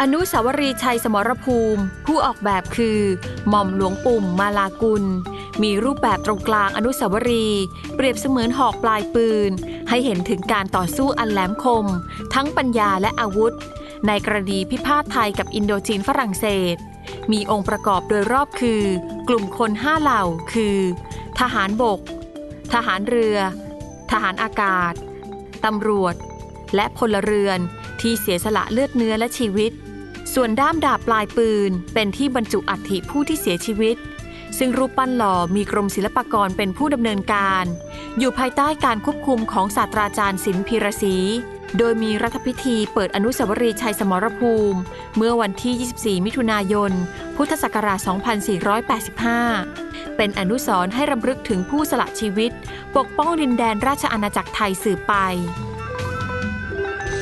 อนุสาวรีย์ชัยสมรภูมิ ผู้ออกแบบคือหม่อมหลวงปุ่มมาลากุล มีรูปแบบตรงกลางอนุสาวรีย์เปรียบเสมือนหอกปลายปืน ให้เห็นถึงการต่อสู้อันแหลมคม ทั้งปัญญาและอาวุธ ในกรณีพิพาทไทยกับอินโดจีนฝรั่งเศส มีองค์ประกอบโดยรอบคือ กลุ่มคนห้าเหล่าคือ ทหารบก ทหารเรือ ทหารอากาศตำรวจ และพลเรือนที่เสียสละเลือดเนื้อและชีวิต ส่วนด้ามดาบปลายปืน เป็นที่บรรจุอัฐิผู้ที่เสียชีวิต ซึ่งรูปปั้นหล่อมีกรมศิลปากรเป็นผู้ดำเนินการ อยู่ภายใต้การควบคุมของศาสตราจารย์ศิลป์พีรศรีโดยมีรัฐพิธีเปิดอนุสาวรีย์ชัยสมรภูมิ เมื่อวันที่ 24 มิถุนายน พุทธศักราช 2485 เป็นอนุสรณ์ให้รำลึกถึงผู้สละชีวิต ปกป้องดินแดนราชอาณาจักรไทยสืบไป